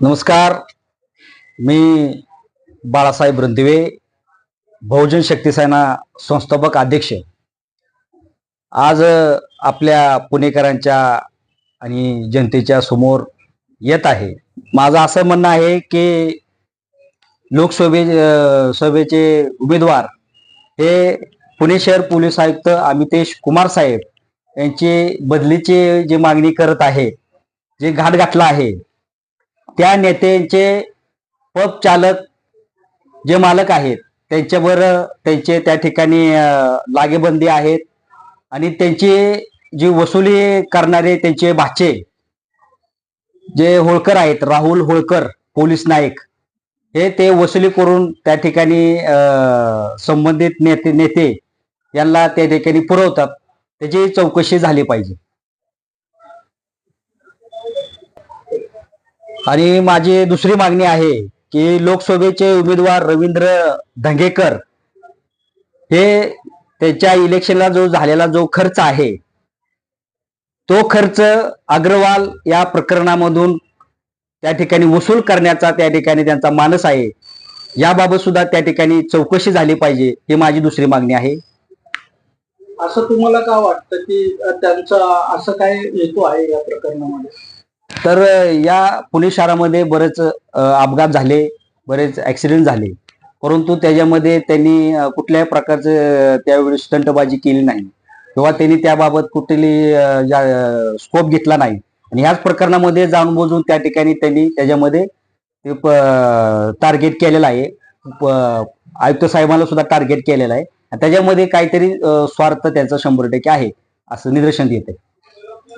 नमस्कार. मी बाळासाहेब रणदिवे बहुजन शक्ती सेना संस्थापक अध्यक्ष. आज आपल्या पुणेकरांच्या आणि जनतेच्या समोर येत आहे. माझं असं म्हणणं आहे की लोकसभे सभेचे उमेदवार हे पुणे शहर पोलीस आयुक्त अमितेश कुमार साहेब यांची बदलीची जी मागणी करत आहे जे घाट घातला आहे त्या नेत्यांचे पब चालक जे मालक आहेत त्यांच्यावर त्यांचे त्या ठिकाणी लागेबंदी आहेत आणि त्यांची जी वसुली करणारे त्यांचे भाचे जे होळकर आहेत राहुल होळकर पोलीस नाईक हे ते वसुली करून त्या ठिकाणी संबंधित नेते नेते यांना त्या ठिकाणी पुरवतात. त्याची चौकशी झाली पाहिजे. आणि माझी दुसरी मागणी आहे की लोकसभेचे उमेदवार रवींद्र धंगेकर हे त्याच्या इलेक्शनला जो झालेला जो खर्च आहे तो खर्च अग्रवाल या प्रकरणामधून त्या ठिकाणी वसूल करण्याचा त्या ठिकाणी त्यांचा मानस आहे याबाबत सुद्धा त्या ठिकाणी चौकशी झाली पाहिजे ही माझी दुसरी मागणी आहे. असं तुम्हाला का वाटतं की त्यांचा असं काय हेतू आहे या प्रकरणामध्ये? तर या पुणे शहरामध्ये बरेच अपघात झाले बरेच ऍक्सिडेंट झाले. परंतु त्याच्यामध्ये त्यांनी कुठल्याही प्रकारचे त्यावेळी स्टंटबाजी केली नाही. किंवा त्यांनी त्याबाबत कुठली स्कोप घेतला नाही. आणि ह्याच प्रकरणामध्ये जाणून त्या ठिकाणी त्यांनी त्याच्यामध्ये ते टार्गेट केलेलं आहे. आयुक्त साहेबांना सुद्धा टार्गेट केलेलं आहे. त्याच्यामध्ये काहीतरी स्वार्थ त्यांचा शंभर टक्के आहे असं निदर्शन येते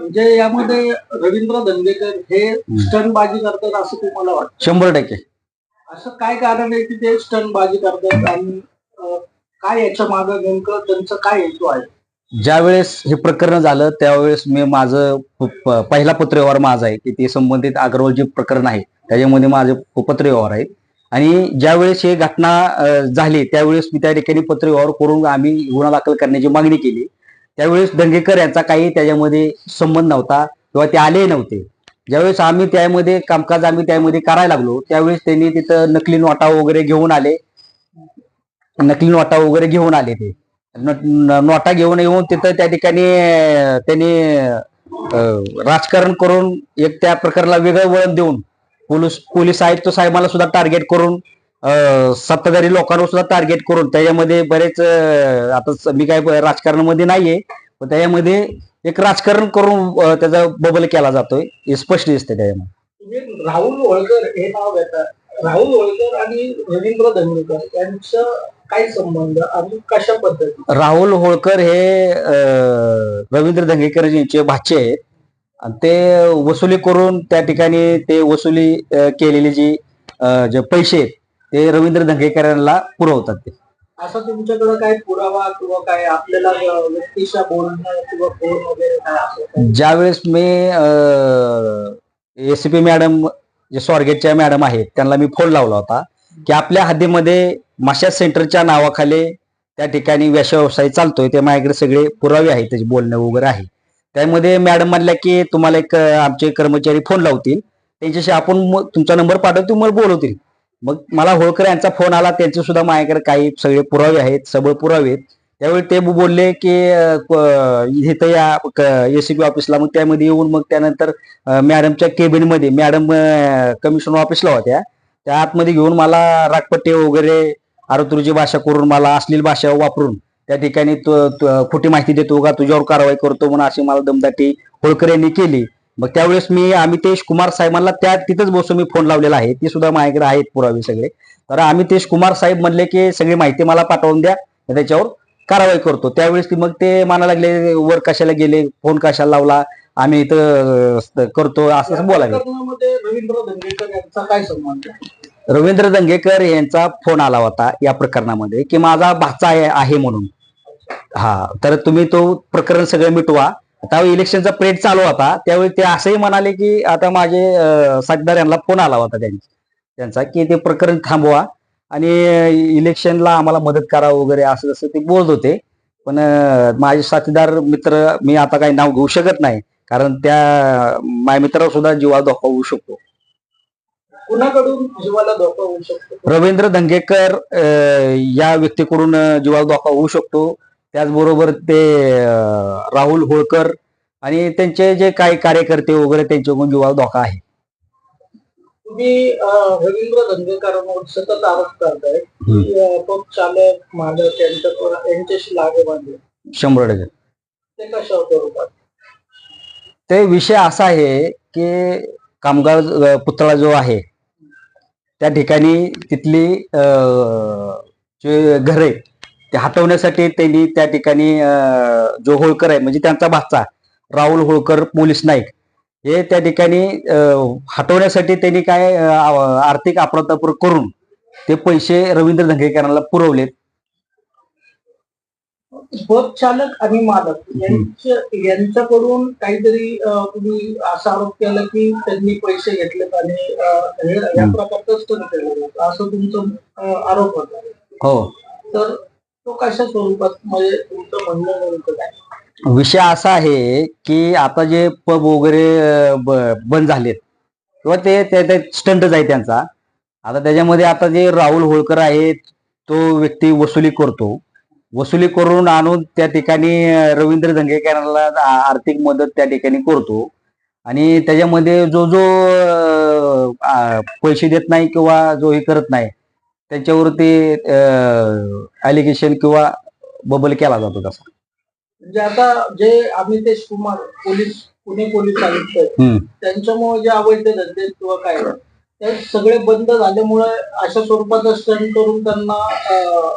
म्हणजे यामध्ये रवींद्र धंगेकर हे स्टनबाजी करतात असं तुम्हाला वाटतं? शंभर टक्के. असं काय कारण आहे की ते स्टनबाजी करतात आणि काय याच्या मागे नेमकं त्यांचं काय हेतू आहे? ज्यावेळेस हे प्रकरण झालं त्यावेळेस मी माझं पहिला पत्रव्यवहार माझा आहे की ते संबंधित अग्रवाल जे प्रकरण आहे त्याच्यामध्ये माझे पत्रव्यवहार आहेत आणि ज्यावेळेस ही घटना झाली त्यावेळेस मी त्या ठिकाणी पत्रव्यवहार करून आम्ही गुन्हा दाखल करण्याची मागणी केली. त्यावेळेस दंगेकर यांचा काही त्याच्यामध्ये संबंध नव्हता किंवा ते आले नव्हते. ज्यावेळेस आम्ही त्यामध्ये कामकाज आम्ही त्यामध्ये करायला लागलो त्यावेळेस त्यांनी तिथं नकली नोटा वगैरे घेऊन आले. नकली नोटा वगैरे घेऊन आले ते. नोटा घेऊन येऊन तिथं त्या ठिकाणी त्यांनी राजकारण करून एक त्या प्रकारला वेगळं वळण देऊन पोलीस पोलीस आयुक्त साहेबांना सुद्धा टार्गेट करून सत्ताधारी लोकांवर सुद्धा टार्गेट करून त्याच्यामध्ये बरेच आता मी काय राजकारणामध्ये नाहीये पण त्याच्यामध्ये एक राजकारण करून त्याचा बबल केला जातोय. हे स्पष्ट दिसते त्याच्यामध्ये. राहुल होळकर हे नाव घेता. राहुल होळकर आणि रवींद्र धंगेकर यांचं काय संबंध आणि कशा पद्धती राहुल होळकर हे रवींद्र धंगेकर यांचे भाचे आहेत. आणि ते वसुली करून त्या ठिकाणी ते वसुली केलेली जी जे पैसे आहेत ते रवींद्र धंगेकर यांना पुरवतात ते. असं तुमच्याकडे काय पुरावा किंवा काय आपल्याला व्यक्तीच्या बोलणं किंवा फोन वगैरे काय असं? ज्यावेळेस मी एसीपी मॅडम जे स्वारगेटच्या मॅडम आहेत त्यांना मी फोन लावला होता की आपल्या हद्दीमध्ये माशा सेंटरच्या नावाखाली त्या ठिकाणी व्यवसाय व्यवसाय चालतोय ते माझ्याकडे सगळे पुरावे आहेत त्याचे बोलणं वगैरे आहे. त्यामध्ये मॅडम म्हणल्या की तुम्हाला एक आमचे कर्मचारी फोन लावतील त्यांच्याशी आपण तुमचा नंबर पाठवतो मला बोलवतील. मग मला होळकर यांचा फोन आला त्यांचे सुद्धा माझ्याकडे काही सगळे पुरावे आहेत सबळ पुरावे आहेत. त्यावेळी ते बोलले की क- इथं या एसीबी ऑफिसला मग त्यामध्ये येऊन मग त्यानंतर मॅडमच्या केबिनमध्ये मॅडम कमिशनर ऑफिसला होत्या. त्या आतमध्ये घेऊन मला रागपट्टे वगैरे आरोतुरीची भाषा करून मला अश्लील भाषा वापरून त्या ठिकाणी खोटी माहिती देतो का तुझ्यावर कारवाई करतो म्हणून अशी मला दमदाटी होळकर यांनी केली. मग त्यावेळेस मी अमितेश कुमार साहेबांना त्या तिथंच बसून मी फोन लावलेला आहे. ती सुद्धा माझ्याकडे आहेत पुरावे सगळे. तर अमितेश कुमार साहेब म्हणले की सगळी माहिती मला पाठवून द्या त्याच्यावर कारवाई करतो. त्यावेळेस ती मग ते माना लागले वर कशाला गेले? फोन कशाला लावला? आम्ही इथं करतो. असं प्रकरणामध्ये रवींद्र दंगेकर यांचा फोन आला होता या प्रकरणामध्ये की माझा भाचा आहे म्हणून. हा तर तुम्ही तो प्रकरण सगळं मिटवा. आता इलेक्शनचा प्रेड चालू होता. त्यावेळी ते असंही म्हणाले की आता माझे साथीदार यांना फोन आला होता त्यांचा. त्यांचा की ते प्रकरण थांबवा आणि इलेक्शनला आम्हाला मदत करा वगैरे असं जसं ते बोलत होते. पण माझे साथीदार मित्र मी आता काही नाव घेऊ शकत नाही. कारण त्या माझ्या मित्रावर सुद्धा जीवा धोका होऊ शकतो. कुणाकडून जीवाला धोका होऊ शकतो? रवींद्र धंगेकर या व्यक्तीकडून जीवाला धोका होऊ शकतो. त्याचबरोबर ते राहुल होळकर आणि त्यांचे जे काही कार्यकर्ते वगैरे त्यांच्याकडून जीवाला धोका आहे. तुम्ही रवींद्र धंगेकरांवर सतत आरोप करताय तो चालक मालक यांच्या यांच्याशी लागेबांधे शंभर टक्के. ते कशा स्वरूपात ते विषय असा आहे की कामगार पुतळा जो आहे त्या ठिकाणी तिथली जे घर ते हटवण्यासाठी त्यांनी त्या ठिकाणी जो होळकर आहे म्हणजे त्यांचा भाचा राहुल होळकर पोलीस नाईक हे त्या ठिकाणी हटवण्यासाठी त्यांनी काय आर्थिक अफरातफर करून ते पैसे रवींद्र धंगेकरांना पुरवलेत. बस चालक आणि मालक यांच्या यांच्याकडून काहीतरी तुम्ही असा आरोप केला की त्यांनी पैसे घेतलेत आणि या. प्रकारचं असं तुमचं आरोप होता. हो. तर तो कशा स्वरूपात म्हणजे तुमचं म्हणणं नेमकं काय? विषय असा आहे की आता जे पब वगैरे ब- बंद झालेत किंवा ते ते- स्टंटच आहे त्यांचा. आता त्याच्यामध्ये आता जे राहुल होळकर आहे तो व्यक्ती वसुली करतो. वसुली करून आणून त्या ठिकाणी अं, रवींद्र धंगेकरांना आ- आर्थिक मदत त्या ठिकाणी करतो. आणि त्याच्यामध्ये जो जो अं, आ, पैसे देत नाही किंवा जो हे करत नाही त्यांच्यावरती ॲलिगेशन किंवा बबल केला जातो तसा म्हणजे आता जे अमितेश कुमार पोलीस पुणे पोलीस आयुक्त. त्यांच्यामुळे जे अवैध धंदे किंवा काय ते सगळे बंद झाल्यामुळे अशा स्वरूपाचा स्टंट करून त्यांना अं,